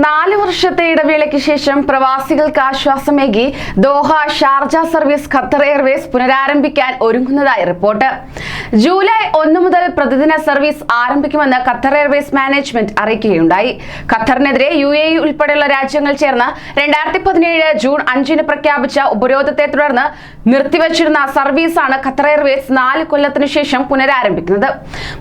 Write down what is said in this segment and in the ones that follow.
നാല് വർഷത്തെ ഇടവേളയ്ക്ക് ശേഷം പ്രവാസികൾക്ക് ആശ്വാസമേകി Doha Sharjah service Qatar Airways പുനരാരംഭിക്കാൻ ഒരുങ്ങുന്നതായി റിപ്പോർട്ട്. ജൂലൈ ഒന്ന് മുതൽ പ്രതിദിന സർവീസ് ആരംഭിക്കുമെന്ന് ഖത്തർ എയർവേസ് മാനേജ്മെന്റ് അറിയിക്കുകയുണ്ടായി. ഖത്തറിനെതിരെ യു എ ഇ ഉൾപ്പെടെയുള്ള രാജ്യങ്ങൾ ചേർന്ന് രണ്ടായിരത്തി പതിനേഴ് ജൂൺ അഞ്ചിന് പ്രഖ്യാപിച്ച ഉപരോധത്തെ തുടർന്ന് നിർത്തിവച്ചിരുന്ന സർവീസാണ് ഖത്തർ എയർവേസ് നാല് കൊല്ലത്തിനു ശേഷം പുനരാരംഭിക്കുന്നത്.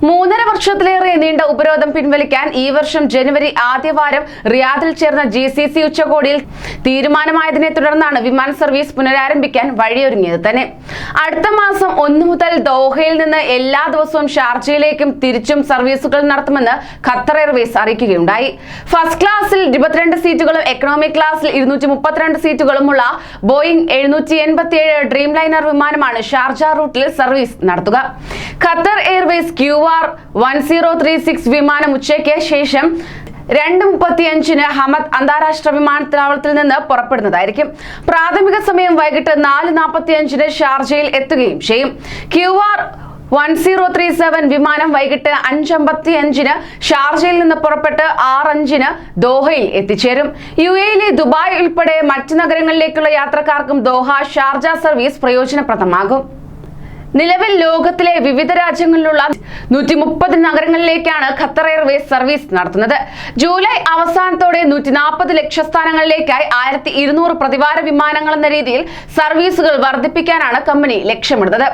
മൂന്നര വർഷത്തിലേറെ നീണ്ട ഉപരോധം പിൻവലിക്കാൻ ഈ വർഷം ജനുവരി ആദ്യവാരം റിയാദിൽ ചേർന്ന ജി സി സി ഉച്ചകോടിയിൽ തീരുമാനമായതിനെ തുടർന്നാണ് വിമാന സർവീസ് പുനരാരംഭിക്കാൻ വഴിയൊരുങ്ങിയത് തന്നെ. അടുത്ത മാസം ഒന്നു മുതൽ ദോഹയിൽ നിന്ന് എല്ലാ ദിവസവും ഷാർജയിലേക്കും തിരിച്ചും സർവീസുകൾ നടത്തുമെന്ന് ഖത്തർ എയർവേസ് അറിയിക്കുകയുണ്ടായി. ഫസ്റ്റ് ക്ലാസ്സിൽ ഇരുപത്തിരണ്ട് സീറ്റുകളും എക്കണോമി ക്ലാസ്സിൽ ഇരുന്നൂറ്റി മുപ്പത്തിരണ്ട് സീറ്റുകളുമുള്ള ബോയിങ് എഴുന്നൂറ്റി എൺപത്തി ഏഴ് ഡ്രീം ലൈനർ വിമാനമാണ് ഷാർജ റൂട്ടിൽ സർവീസ് നടത്തുക. Qatar Airways Q R one zero three six വിമാനം ഉച്ചയ്ക്ക് ശേഷം രണ്ട് മുപ്പത്തിയഞ്ചിന് ഹമദ് അന്താരാഷ്ട്ര വിമാനത്താവളത്തിൽ നിന്ന് പുറപ്പെടുന്നതായിരിക്കും. പ്രാഥമിക സമയം വൈകിട്ട് നാല് നാൽപ്പത്തിയഞ്ചിന് ഷാർജയിൽ എത്തുകയും ചെയ്യും. Q R one zero three seven വിമാനം വൈകിട്ട് അഞ്ചമ്പത്തി അഞ്ചിന് ഷാർജയിൽ നിന്ന് പുറപ്പെട്ട് ആറ് അഞ്ചിന് ദോഹയിൽ എത്തിച്ചേരും. യു എയിലെ ദുബായ് ഉൾപ്പെടെ മറ്റ് നഗരങ്ങളിലേക്കുള്ള യാത്രക്കാർക്കും ദോഹ ഷാർജ സർവീസ് പ്രയോജനപ്രദമാകും. നിലവിൽ ലോകത്തിലെ വിവിധ രാജ്യങ്ങളിലുള്ള നൂറ്റി മുപ്പത് നഗരങ്ങളിലേക്കാണ് ഖത്തർ എയർവേസ് സർവീസ് നടത്തുന്നത്. ജൂലൈ അവസാനത്തോടെ നൂറ്റി നാൽപ്പത് ലക്ഷസ്ഥാനങ്ങളിലേക്കായി ആയിരത്തി ഇരുന്നൂറ് പ്രതിവാര വിമാനങ്ങൾ എന്ന രീതിയിൽ സർവീസുകൾ വർദ്ധിപ്പിക്കാനാണ് കമ്പനി ലക്ഷ്യമിടുന്നത്.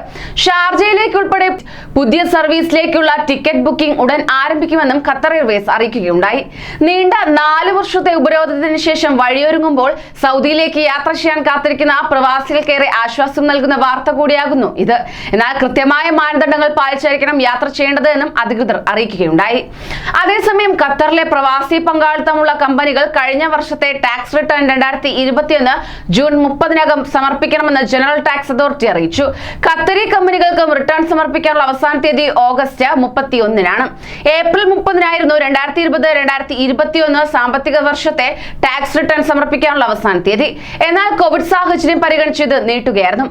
ഷാർജയിലേക്ക് ഉൾപ്പെടെ പുതിയ സർവീസിലേക്കുള്ള ടിക്കറ്റ് ബുക്കിംഗ് ഉടൻ ആരംഭിക്കുമെന്നും ഖത്തർ എയർവേസ് അറിയിക്കുകയുണ്ടായി. നീണ്ട നാല് വർഷത്തെ ഉപരോധത്തിന് ശേഷം വഴിയൊരുങ്ങുമ്പോൾ സൗദിയിലേക്ക് യാത്ര ചെയ്യാൻ കാത്തിരിക്കുന്ന പ്രവാസികൾക്കേറെ ആശ്വാസം നൽകുന്ന വാർത്ത കൂടിയാകുന്നു ഇത്. എന്നാൽ കൃത്യമായ മാനദണ്ഡങ്ങൾ പാലിച്ചായിരിക്കണം യാത്ര ചെയ്യേണ്ടത് എന്നും അധികൃതർ അറിയിക്കുകയുണ്ടായി. അതേസമയം ഖത്തറിലെ പ്രവാസി പങ്കാളിത്തമുള്ള കമ്പനികൾ കഴിഞ്ഞ വർഷത്തെ ടാക്സ് റിട്ടേൺ രണ്ടായിരത്തി ഇരുപത്തിയൊന്ന് ജൂൺ മുപ്പതിനകം സമർപ്പിക്കണമെന്ന് ജനറൽ ടാക്സ് അതോറിറ്റി അറിയിച്ചു. ഖത്തറി കമ്പനികൾക്കും റിട്ടേൺ സമർപ്പിക്കാനുള്ള അവസാന തീയതി ഓഗസ്റ്റ് മുപ്പത്തി ഒന്നിനാണ് ഏപ്രിൽ മുപ്പതിനായിരുന്നു രണ്ടായിരത്തി ഇരുപത് രണ്ടായിരത്തി ഇരുപത്തിയൊന്ന് സാമ്പത്തിക വർഷത്തെ ടാക്സ് റിട്ടേൺ സമർപ്പിക്കാനുള്ള അവസാന തീയതി. എന്നാൽ കോവിഡ് സാഹചര്യം പരിഗണിച്ച് ഇത് നീട്ടുകയായിരുന്നു.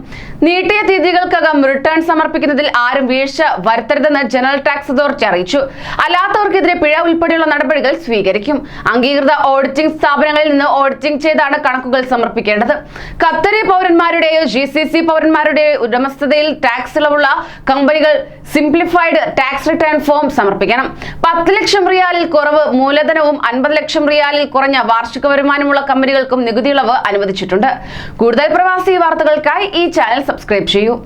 നീട്ടിയ തീയതികൾക്കകം റിട്ടേൺ സമർപ്പിക്കുന്നതിൽ ആരും വീഴ്ച വരുത്തരുതെന്ന് ജനറൽ ടാക്സ് അതോറിറ്റി അറിയിച്ചു. അല്ലാത്തവർക്കെതിരെ പിഴ ഉൾപ്പെടെയുള്ള നടപടികൾ സ്വീകരിക്കും. അംഗീകൃത ഓഡിറ്റിംഗ് സ്ഥാപനങ്ങളിൽ നിന്ന് ഓഡിറ്റിംഗ് ചെയ്താണ് കണക്കുകൾ സമർപ്പിക്കേണ്ടത്. ഖത്തരി പൗരന്മാരുടെയോ ജി സി സി പൗരന്മാരുടെയോ ഉടമസ്ഥതയിൽ ടാക്സ് ഇളവുള്ള കമ്പനികൾ സിംപ്ലിഫൈഡ് ടാക്സ് റിട്ടേൺ ഫോം സമർപ്പിക്കണം. പത്ത് ലക്ഷം റിയാലിൽ കുറവ് മൂലധനവും അൻപത് ലക്ഷം റിയാലിൽ കുറഞ്ഞ വാർഷിക വരുമാനമുള്ള കമ്പനികൾക്കും നികുതി ഇളവ് അനുവദിച്ചിട്ടുണ്ട്. കൂടുതൽ പ്രവാസി വാർത്തകൾക്കായി ഈ ചാനൽ സബ്സ്ക്രൈബ് ചെയ്യൂ.